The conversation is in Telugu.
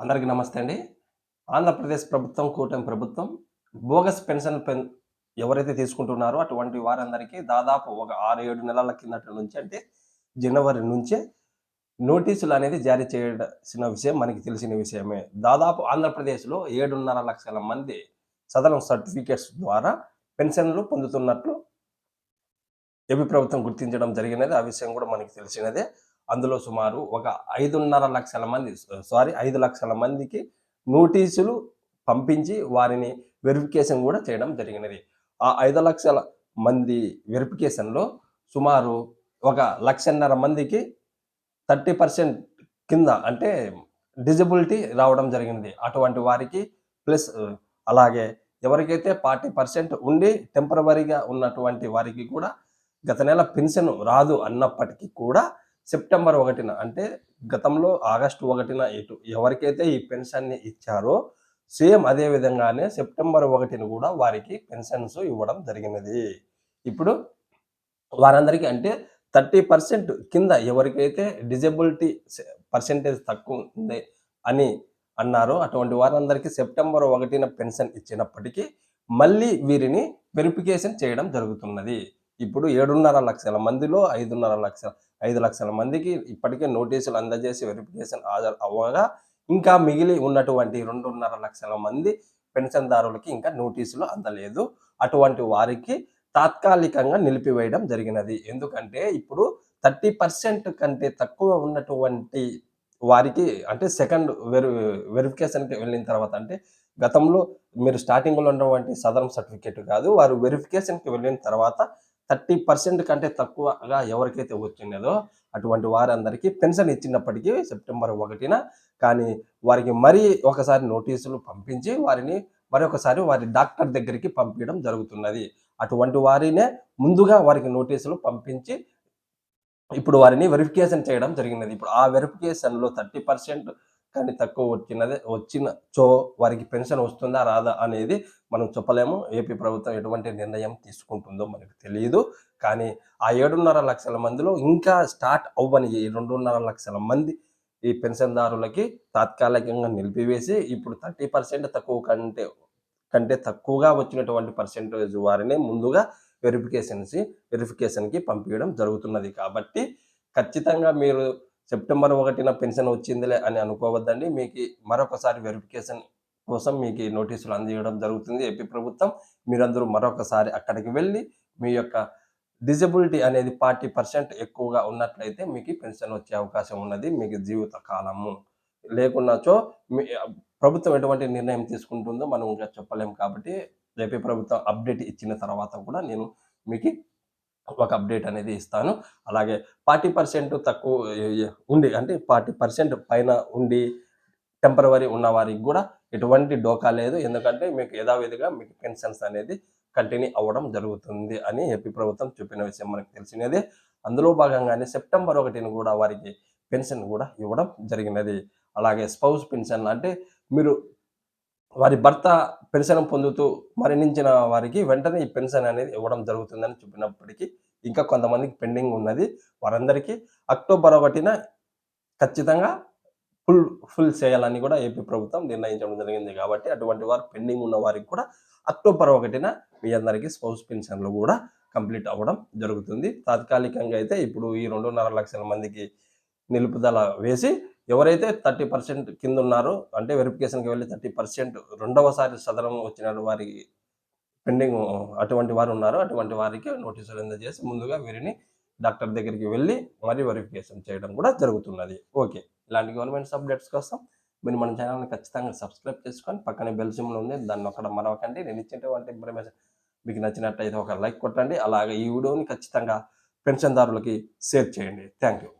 అందరికీ నమస్తే అండి. ఆంధ్రప్రదేశ్ ప్రభుత్వం కూటమి ప్రభుత్వం బోగస్ పెన్షన్ పెన్ ఎవరైతే తీసుకుంటున్నారో అటువంటి వారందరికీ దాదాపు ఒక ఆరు ఏడు నెలల కిందట నుంచి అంటే జనవరి నుంచే నోటీసులు అనేది జారీ చేయాల్సిన విషయం మనకి తెలిసిన విషయమే. దాదాపు ఆంధ్రప్రదేశ్లో ఏడున్నర లక్షల మంది సదరం సర్టిఫికేట్స్ ద్వారా పెన్షన్లు పొందుతున్నట్లు ఏపీ ప్రభుత్వం గుర్తించడం జరిగినది. ఆ విషయం కూడా మనకి తెలిసినదే. అందులో సుమారు ఒక ఐదున్నర లక్షల మంది సారీ ఐదు లక్షల మందికి నోటీసులు పంపించి వారిని వెరిఫికేషన్ కూడా చేయడం జరిగినది. ఆ ఐదు లక్షల మంది వెరిఫికేషన్లో సుమారు ఒక లక్షన్నర మందికి థర్టీ పర్సెంట్ కింద అంటే డిజబిలిటీ రావడం జరిగింది అటువంటి వారికి ప్లస్ అలాగే ఎవరికైతే ఫార్టీ పర్సెంట్ ఉండి టెంపరవరీగా ఉన్నటువంటి వారికి కూడా గత నెల పెన్షన్ రాదు అన్నప్పటికీ కూడా సెప్టెంబర్ ఒకటిన అంటే గతంలో ఆగస్టు ఒకటిన ఇటు ఎవరికైతే ఈ పెన్షన్ని ఇచ్చారో సేమ్ అదే విధంగానే సెప్టెంబర్ ఒకటిని కూడా వారికి పెన్షన్స్ ఇవ్వడం జరిగినది. ఇప్పుడు వారందరికీ అంటే థర్టీ పర్సెంట్ కింద ఎవరికైతే డిజబిలిటీ పర్సెంటేజ్ తక్కువ ఉంది అని అన్నారో అటువంటి వారందరికీ సెప్టెంబర్ ఒకటిన పెన్షన్ ఇచ్చినప్పటికీ మళ్ళీ వీరిని వెరిఫికేషన్ చేయడం జరుగుతున్నది. ఇప్పుడు ఏడున్నర లక్షల మందిలో ఐదున్నర లక్షల ఐదు లక్షల మందికి ఇప్పటికే నోటీసులు అందజేసి వెరిఫికేషన్ హాజరు అవ్వగా ఇంకా మిగిలి ఉన్నటువంటి రెండున్నర లక్షల మంది పెన్షన్దారులకి ఇంకా నోటీసులు అందలేదు. అటువంటి వారికి తాత్కాలికంగా నిలిపివేయడం జరిగినది. ఎందుకంటే ఇప్పుడు థర్టీ పర్సెంట్ కంటే తక్కువ ఉన్నటువంటి వారికి అంటే సెకండ్ వెరి వెరిఫికేషన్కి వెళ్ళిన తర్వాత అంటే గతంలో మీరు స్టార్టింగ్లో ఉన్నటువంటి సదరం సర్టిఫికేట్ కాదు వారు వెరిఫికేషన్కి వెళ్ళిన తర్వాత థర్టీ పర్సెంట్ కంటే తక్కువగా ఎవరికైతే వచ్చిందో అటువంటి వారందరికీ పెన్షన్ ఇచ్చినప్పటికీ సెప్టెంబర్ ఒకటిన కానీ వారికి మరీ ఒకసారి నోటీసులు పంపించి వారిని మరొకసారి వారి డాక్టర్ దగ్గరికి పంపించడం జరుగుతున్నది. అటువంటి వారినే ముందుగా వారికి నోటీసులు పంపించి ఇప్పుడు వారిని వెరిఫికేషన్ చేయడం జరిగినది. ఇప్పుడు ఆ వెరిఫికేషన్లో థర్టీ పర్సెంట్ కానీ తక్కువ వచ్చినదే వచ్చిన చో వారికి పెన్షన్ వస్తుందా రాదా అనేది మనం చెప్పలేము. ఏపీ ప్రభుత్వం ఎటువంటి నిర్ణయం తీసుకుంటుందో మనకు తెలియదు కానీ ఆ ఏడున్నర లక్షల మందిలో ఇంకా స్టార్ట్ అవ్వని ఈ రెండున్నర లక్షల మంది ఈ పెన్షన్దారులకి తాత్కాలికంగా నిలిపివేసి ఇప్పుడు థర్టీ పర్సెంట్ తక్కువ కంటే కంటే తక్కువగా వచ్చినటువంటి పర్సెంటేజ్ వారిని ముందుగా వెరిఫికేషన్స్ వెరిఫికేషన్కి పంపించడం జరుగుతున్నది. కాబట్టి ఖచ్చితంగా మీరు సెప్టెంబర్ ఒకటిన పెన్షన్ వచ్చిందిలే అని అనుకోవద్దండి. మీకు మరొకసారి వెరిఫికేషన్ కోసం మీకు నోటీసులు అందించడం జరుగుతుంది. ఏపీ ప్రభుత్వం మీరందరూ మరొకసారి అక్కడికి వెళ్ళి మీ యొక్క డిజబిలిటీ అనేది ఫార్టీ పర్సెంట్ ఎక్కువగా ఉన్నట్లయితే మీకు పెన్షన్ వచ్చే అవకాశం ఉన్నది. మీకు జీవిత కాలము లేకున్నాచో మీ ప్రభుత్వం ఎటువంటి నిర్ణయం తీసుకుంటుందో మనం ఇంకా చెప్పలేము కాబట్టి ఏపీ ప్రభుత్వం అప్డేట్ ఇచ్చిన తర్వాత కూడా నేను మీకు ఒక అప్డేట్ అనేది ఇస్తాను. అలాగే ఫార్టీ పర్సెంట్ తక్కువ ఉండి అంటే ఫార్టీ పర్సెంట్ పైన ఉండి టెంపరవరీ ఉన్న వారికి కూడా ఎటువంటి డోకా లేదు. ఎందుకంటే మీకు యథావిధిగా మీకు పెన్షన్స్ అనేది కంటిన్యూ అవ్వడం జరుగుతుంది అని ఏపీ ప్రభుత్వం చెప్పిన విషయం మనకు తెలిసినది. అందులో భాగంగానే సెప్టెంబర్ ఒకటిని కూడా వారికి పెన్షన్ కూడా ఇవ్వడం జరిగినది. అలాగే స్పౌస్ పెన్షన్ అంటే మీరు వారి భర్త పెన్షన్ పొందుతూ మరణించిన వారికి వెంటనే ఈ పెన్షన్ అనేది ఇవ్వడం జరుగుతుందని చెప్పినప్పటికీ ఇంకా కొంతమందికి పెండింగ్ ఉన్నది. వారందరికీ అక్టోబర్ ఒకటిన ఖచ్చితంగా ఫుల్ ఫుల్ చేయాలని కూడా ఏపీ ప్రభుత్వం నిర్ణయించడం జరిగింది కాబట్టి అటువంటి వారు పెండింగ్ ఉన్న వారికి కూడా అక్టోబర్ ఒకటిన మీ అందరికీ స్పౌస్ పెన్షన్లు కూడా కంప్లీట్ అవ్వడం జరుగుతుంది. తాత్కాలికంగా అయితే ఇప్పుడు ఈ రెండున్నర లక్షల మందికి నిలుపుదల వేసి ఎవరైతే థర్టీ పర్సెంట్ కింద ఉన్నారో అంటే వెరిఫికేషన్కి వెళ్ళి థర్టీ పర్సెంట్ రెండవసారి సదనం వచ్చిన వారికి పెండింగ్ అటువంటి వారు ఉన్నారో అటువంటి వారికి నోటీసులు అందజేసి ముందుగా వీరిని డాక్టర్ దగ్గరికి వెళ్ళి మరీ వెరిఫికేషన్ చేయడం కూడా జరుగుతున్నది. ఓకే. ఇలాంటి గవర్నమెంట్ అప్డేట్స్ కోసం మీరు మన ఛానల్ని ఖచ్చితంగా సబ్స్క్రైబ్ చేసుకొని పక్కనే బెల్ సిమ్లో ఉంది దాన్ని అక్కడ మరొకండి నేను ఇచ్చేటువంటి ఇన్ఫర్మేషన్ మీకు నచ్చినట్టయితే ఒక లైక్ కొట్టండి. అలాగే ఈ వీడియోని ఖచ్చితంగా పెన్షన్దారులకి షేర్ చేయండి. Thank you.